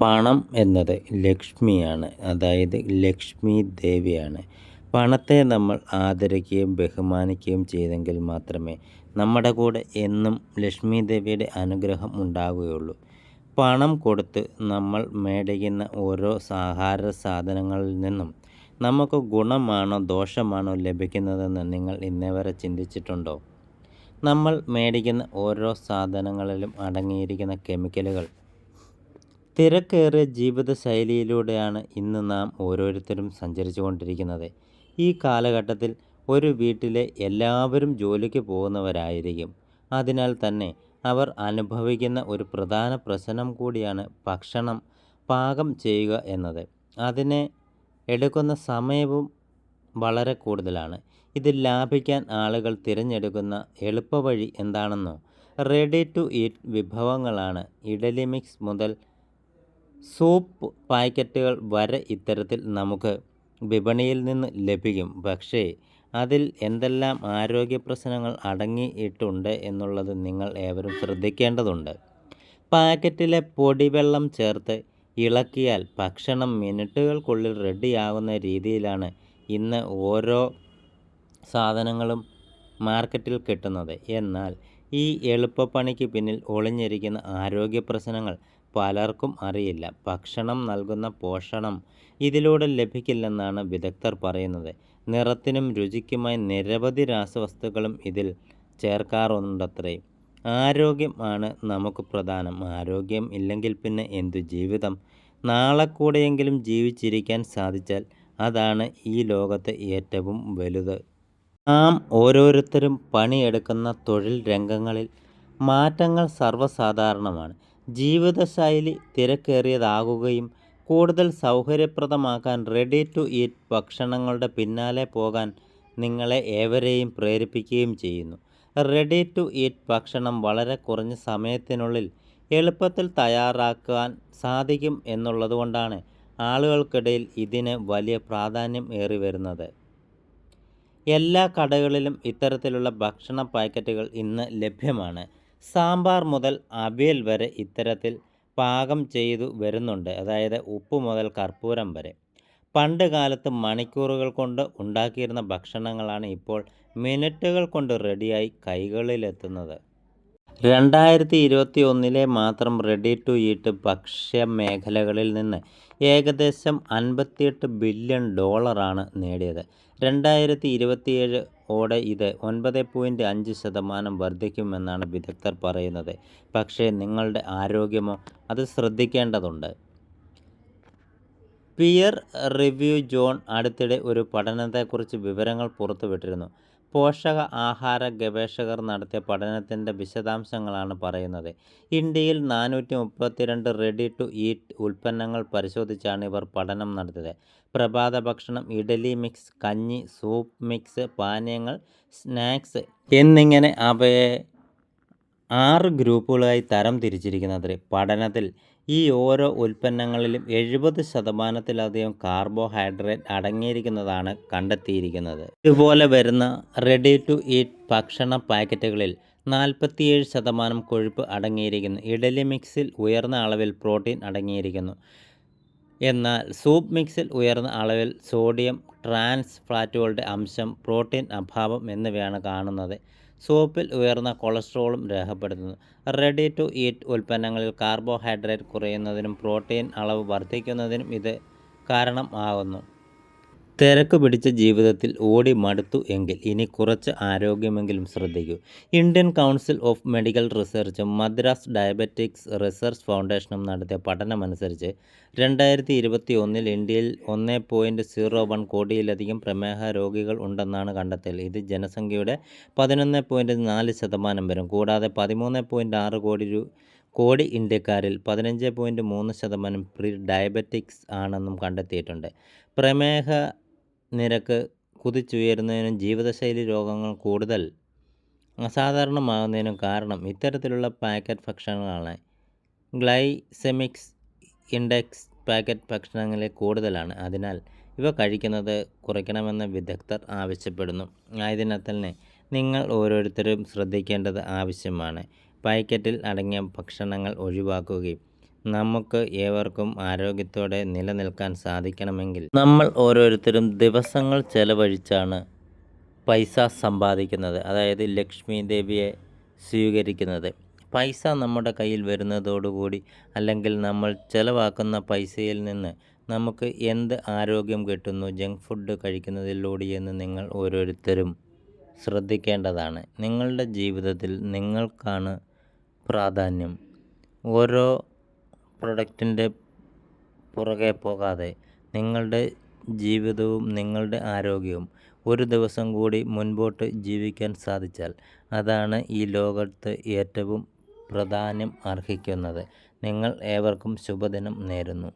പണം എന്നത് ലക്ഷ്മിയാണ്. അതായത് ലക്ഷ്മി ദേവിയാണ്. പണത്തെ നമ്മൾ ആദരിക്കുകയും ബഹുമാനിക്കുകയും ചെയ്തെങ്കിൽ മാത്രമേ നമ്മുടെ കൂടെ എന്നും ലക്ഷ്മി ദേവിയുടെ അനുഗ്രഹം ഉണ്ടാവുകയുള്ളൂ. പണം കൊടുത്ത് നമ്മൾ മേടിക്കുന്ന ഓരോ ആഹാര സാധനങ്ങളിൽ നിന്നും നമുക്ക് ഗുണമാണോ ദോഷമാണോ ലഭിക്കുന്നതെന്ന് നിങ്ങൾ ഇന്നേ വരെ ചിന്തിച്ചിട്ടുണ്ടോ? നമ്മൾ മേടിക്കുന്ന ഓരോ സാധനങ്ങളിലും അടങ്ങിയിരിക്കുന്ന കെമിക്കലുകൾ തിരക്കേറിയ ജീവിതശൈലിയിലൂടെയാണ് ഇന്ന് നാം ഓരോരുത്തരും സഞ്ചരിച്ചു കൊണ്ടിരിക്കുന്നത് ഈ കാലഘട്ടത്തിൽ ഒരു വീട്ടിലെ എല്ലാവരും ജോലിക്ക് പോകുന്നവരായിരിക്കും. അതിനാൽ തന്നെ അവർ അനുഭവിക്കുന്ന ഒരു പ്രധാന പ്രശ്നം കൂടിയാണ് ഭക്ഷണം പാകം ചെയ്യുക എന്നത്. അതിനെ എടുക്കുന്ന സമയവും വളരെ കൂടുതലാണ്. ഇത് ലാഭിക്കാൻ ആളുകൾ തിരഞ്ഞെടുക്കുന്ന എളുപ്പവഴി എന്താണെന്നോ? റെഡി ടു ഈറ്റ് വിഭവങ്ങളാണ്. ഇഡലി മിക്സ് മുതൽ സൂപ്പ് പാക്കറ്റുകൾ വരെ ഇത്തരത്തിൽ നമുക്ക് വിപണിയിൽ നിന്ന് ലഭിക്കും. പക്ഷേ അതിൽ എന്തെല്ലാം ആരോഗ്യ പ്രശ്നങ്ങൾ അടങ്ങിയിട്ടുണ്ട് എന്നുള്ളത് നിങ്ങൾ ഏവരും ശ്രദ്ധിക്കേണ്ടതുണ്ട്. പാക്കറ്റിലെ പൊടിവെള്ളം ചേർത്ത് ഇളക്കിയാൽ ഭക്ഷണം മിനിറ്റുകൾക്കുള്ളിൽ റെഡിയാകുന്ന രീതിയിലാണ് ഇന്ന് ഓരോ സാധനങ്ങളും മാർക്കറ്റിൽ കിട്ടുന്നത്. എന്നാൽ ഈ എളുപ്പപ്പണിക്ക് പിന്നിൽ ഒളിഞ്ഞിരിക്കുന്ന ആരോഗ്യ പ്രശ്നങ്ങൾ പലർക്കും അറിയില്ല. ഭക്ഷണം നൽകുന്ന പോഷണം ഇതിലൂടെ ലഭിക്കില്ലെന്നാണ് വിദഗ്ധർ പറയുന്നത്. നിറത്തിനും രുചിക്കുമായി നിരവധി രാസവസ്തുക്കളും ഇതിൽ ചേർക്കാറുണ്ടത്രേ. ആരോഗ്യമാണ് നമുക്ക് പ്രധാനം. ആരോഗ്യം ഇല്ലെങ്കിൽ പിന്നെ എന്തു ജീവിതം? നാളെ കൂടെയെങ്കിലും ജീവിച്ചിരിക്കാൻ സാധിച്ചാൽ അതാണ് ഈ ലോകത്തെ ഏറ്റവും വലുത്. നാം ഓരോരുത്തരും പണിയെടുക്കുന്ന തൊഴിൽ രംഗങ്ങളിൽ മാറ്റങ്ങൾ സർവസാധാരണമാണ്. ജീവിതശൈലി തിരക്കേറിയതാകുകയും കൂടുതൽ സൗകര്യപ്രദമാക്കാൻ റെഡി ടു ഈറ്റ് ഭക്ഷണങ്ങളുടെ പിന്നാലെ പോകാൻ നിങ്ങളെ ഏവരെയും പ്രേരിപ്പിക്കുകയും ചെയ്യുന്നു. റെഡി ടു ഈറ്റ് ഭക്ഷണം വളരെ കുറഞ്ഞ സമയത്തിനുള്ളിൽ എളുപ്പത്തിൽ തയ്യാറാക്കാൻ സാധിക്കും എന്നുള്ളതുകൊണ്ടാണ് ആളുകൾക്കിടയിൽ ഇതിന് വലിയ പ്രാധാന്യം ഏറി വരുന്നത്. എല്ലാ കടകളിലും ഇത്തരത്തിലുള്ള ഭക്ഷണ പാക്കറ്റുകൾ ഇന്ന് ലഭ്യമാണ്. സാമ്പാർ മുതൽ അവിയൽ വരെ ഇത്തരത്തിൽ പാകം ചെയ്തു വരുന്നുണ്ട്. അതായത് ഉപ്പ് മുതൽ കർപ്പൂരം വരെ. പണ്ട് കാലത്ത് മണിക്കൂറുകൾ കൊണ്ട് ഉണ്ടാക്കിയിരുന്ന ഭക്ഷണങ്ങളാണ് ഇപ്പോൾ മിനിറ്റുകൾ കൊണ്ട് റെഡിയായി കൈകളിലെത്തുന്നത്. രണ്ടായിരത്തി ഇരുപത്തി ഒന്നിലെ മാത്രം റെഡി ടു ഈറ്റ് ഭക്ഷ്യ മേഖലകളിൽ നിന്ന് ഏകദേശം അൻപത്തിയെട്ട് ബില്യൺ ഡോളറാണ് നേടിയത്. രണ്ടായിരത്തി ഇരുപത്തിയേഴ് ഓടെ ഇത് ഒൻപത് പോയിന്റ് അഞ്ച് ശതമാനം വർദ്ധിക്കുമെന്നാണ് വിദഗ്ധർ പറയുന്നത്. പക്ഷേ നിങ്ങളുടെ ആരോഗ്യമോ അത് ശ്രദ്ധിക്കേണ്ടതുണ്ട്. പിയർ റിവ്യൂ ജോൺ അടുത്തിടെ ഒരു പഠനത്തെക്കുറിച്ച് വിവരങ്ങൾ പുറത്തുവിട്ടിരുന്നു. പോഷക ആഹാര ഗവേഷകർ നടത്തിയ പഠനത്തിന്റെ വിശദാംശങ്ങളാണ് പറയുന്നത്. ഇന്ത്യയിൽ നാനൂറ്റി മുപ്പത്തിരണ്ട് റെഡി ടു ഈറ്റ് ഉൽപ്പന്നങ്ങൾ പരിശോധിച്ചാണ് ഇവർ പഠനം നടത്തിയത്. പ്രഭാത ഭക്ഷണം ഇഡലി മിക്സ് കഞ്ഞി സൂപ്പ് മിക്സ് പാനീയങ്ങൾ സ്നാക്സ് എന്നിങ്ങനെ അവയെ ആറ് ഗ്രൂപ്പുകളായി തരം തിരിച്ചിരിക്കുന്നത് പഠനത്തിൽ ഈ ഓരോ ഉൽപ്പന്നങ്ങളിലും എഴുപത് ശതമാനത്തിലധികം കാർബോഹൈഡ്രേറ്റ് അടങ്ങിയിരിക്കുന്നതാണ് കണ്ടെത്തിയിരിക്കുന്നത്. ഇതുപോലെ വരുന്ന റെഡി ടു ഈറ്റ് ഭക്ഷണ പാക്കറ്റുകളിൽ നാൽപ്പത്തിയേഴ് ശതമാനം കൊഴുപ്പ് അടങ്ങിയിരിക്കുന്നു. ഇഡലി മിക്സിൽ ഉയർന്ന അളവിൽ പ്രോട്ടീൻ അടങ്ങിയിരിക്കുന്നു. എന്നാൽ സൂപ്പ് മിക്സിൽ ഉയർന്ന അളവിൽ സോഡിയം ട്രാൻസ് ഫ്ലാറ്റുകളുടെ അംശം പ്രോട്ടീൻ അഭാവം എന്നിവയാണ് കാണുന്നത്. സോപ്പിൽ ഉയർന്ന കൊളസ്ട്രോളും രേഖപ്പെടുത്തുന്നു. റെഡി ടു ഈറ്റ് ഉൽപ്പന്നങ്ങളിൽ കാർബോഹൈഡ്രേറ്റ് കുറയുന്നതിനും പ്രോട്ടീൻ അളവ് വർദ്ധിക്കുന്നതിനും ഇത് കാരണം ആകുന്നു തിരക്ക് പിടിച്ച ജീവിതത്തിൽ ഓടി മടുത്തു എങ്കിൽ ഇനി കുറച്ച് ആരോഗ്യമെങ്കിലും ശ്രദ്ധിക്കൂ. ഇന്ത്യൻ കൗൺസിൽ ഓഫ് മെഡിക്കൽ റിസർച്ചും മദ്രാസ് ഡയബറ്റിക്സ് റിസർച്ച് ഫൗണ്ടേഷനും നടത്തിയ പഠനമനുസരിച്ച് രണ്ടായിരത്തി ഇരുപത്തി ഒന്നിൽ ഇന്ത്യയിൽ ഒന്ന് പോയിന്റ് സീറോ വൺ കോടിയിലധികം പ്രമേഹ രോഗികൾ ഉണ്ടെന്നാണ് കണ്ടെത്തൽ. ഇത് ജനസംഖ്യയുടെ പതിനൊന്ന് പോയിന്റ് നാല് ശതമാനം വരും. കൂടാതെ പതിമൂന്ന് പോയിന്റ് ആറ് കോടി രൂ കോടി ഇന്ത്യക്കാരിൽ പതിനഞ്ച് പോയിന്റ് മൂന്ന് ശതമാനം പ്രീ ഡയബറ്റിക്സ് ആണെന്നും കണ്ടെത്തിയിട്ടുണ്ട്. പ്രമേഹ നിരക്ക് കുതിച്ചുയരുന്നതിനും ജീവിതശൈലി രോഗങ്ങൾ കൂടുതൽ അസാധാരണമാകുന്നതിനും കാരണം ഇത്തരത്തിലുള്ള പാക്കറ്റ് ഭക്ഷണങ്ങളാണ്. ഗ്ലൈസെമിക്സ് ഇൻഡെക്സ് പാക്കറ്റ് ഭക്ഷണങ്ങളിൽ കൂടുതലാണ്. അതിനാൽ ഇവ കഴിക്കുന്നത് കുറയ്ക്കണമെന്ന് വിദഗ്ധർ ആവശ്യപ്പെടുന്നു. ആയതിനാൽ തന്നെ നിങ്ങൾ ഓരോരുത്തരും ശ്രദ്ധിക്കേണ്ടത് ആവശ്യമാണ്. പാക്കറ്റിൽ അടങ്ങിയ ഭക്ഷണങ്ങൾ ഒഴിവാക്കുകയും നമുക്ക് ഏവർക്കും ആരോഗ്യത്തോടെ നിലനിൽക്കാൻ സാധിക്കണമെങ്കിൽ നമ്മൾ ഓരോരുത്തരും ദിവസങ്ങൾ ചെലവഴിച്ചാണ് പൈസ സമ്പാദിക്കുന്നത് അതായത് ലക്ഷ്മി ദേവിയെ സ്വീകരിക്കുന്നത്. പൈസ നമ്മുടെ കയ്യിൽ വരുന്നതോടുകൂടി അല്ലെങ്കിൽ നമ്മൾ ചെലവാക്കുന്ന പൈസയിൽ നിന്ന് നമുക്ക് എന്ത് ആരോഗ്യം കിട്ടുന്നു ജങ്ക് ഫുഡ് കഴിക്കുന്നതിലൂടെ എന്ന് നിങ്ങൾ ഓരോരുത്തരും ശ്രദ്ധിക്കേണ്ടതാണ്. നിങ്ങളുടെ ജീവിതത്തിൽ നിങ്ങൾക്കാണ് പ്രാധാന്യം. ഓരോ പ്രൊഡക്റ്റിന്റെ പുറകെ പോകാതെ നിങ്ങളുടെ ജീവിതവും നിങ്ങളുടെ ആരോഗ്യവും ഒരു ദിവസം കൂടി മുൻപോട്ട് ജീവിക്കാൻ സാധിച്ചാൽ അതാണ് ഈ ലോകത്ത് ഏറ്റവും പ്രാധാന്യം അർഹിക്കുന്നത്. നിങ്ങൾ ഏവർക്കും ശുഭദിനം നേരുന്നു.